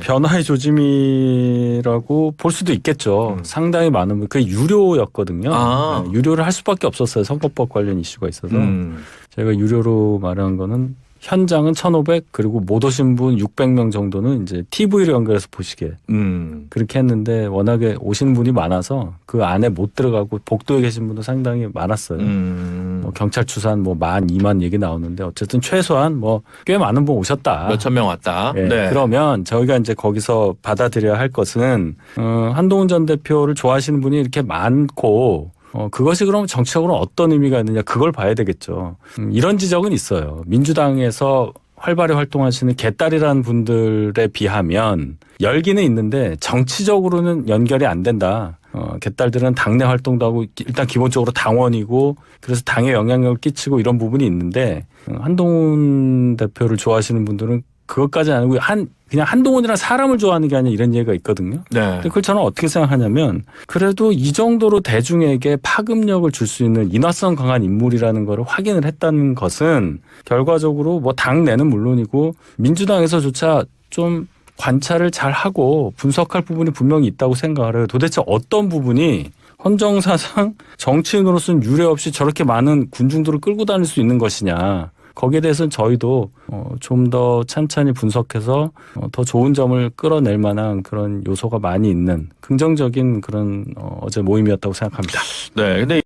변화의 조짐이라고 볼 수도 있겠죠. 음. 상당히 많은 분, 그게 유료였거든요. 아. 네, 유료를 할 수밖에 없었어요. 선거법 관련 이슈가 있어서. 음. 제가 유료로 말한 거는 현장은 1,500 그리고 못 오신 분 600명 정도는 이제 TV로 연결해서 보시게 음. 그렇게 했는데 워낙에 오신 분이 많아서 그 안에 못 들어가고 복도에 계신 분도 상당히 많았어요. 음. 뭐 경찰 추산 뭐 만, 이만 얘기 나오는데 어쨌든 최소한 뭐 꽤 많은 분 오셨다. 몇천 명 왔다. 예, 네. 그러면 저희가 이제 거기서 받아들여야 할 것은 어, 한동훈 전 대표를 좋아하시는 분이 이렇게 많고 어, 그것이 그럼 정치적으로 어떤 의미가 있느냐 그걸 봐야 되겠죠. 음, 이런 지적은 있어요. 민주당에서 활발히 활동하시는 개딸이라는 분들에 비하면 열기는 있는데 정치적으로는 연결이 안 된다. 어, 개딸들은 당내 활동도 하고 일단 기본적으로 당원이고 그래서 당에 영향력을 끼치고 이런 부분이 있는데 어, 한동훈 대표를 좋아하시는 분들은 그것까지 아니고 한 그냥 한동훈이라는 사람을 좋아하는 게 아니라 이런 얘기가 있거든요. 네. 근데 그걸 저는 어떻게 생각하냐면 그래도 이 정도로 대중에게 파급력을 줄 수 있는 인화성 강한 인물이라는 거를 확인을 했다는 것은 결과적으로 뭐 당내는 물론이고 민주당에서조차 좀 관찰을 잘 하고 분석할 부분이 분명히 있다고 생각을 해요. 도대체 어떤 부분이 헌정사상 정치인으로서는 유례 없이 저렇게 많은 군중들을 끌고 다닐 수 있는 것이냐. 거기에 대해서는 저희도 어, 좀 더 찬찬히 분석해서 어, 더 좋은 점을 끌어낼 만한 그런 요소가 많이 있는 긍정적인 그런 어, 어제 모임이었다고 생각합니다. 네. 근데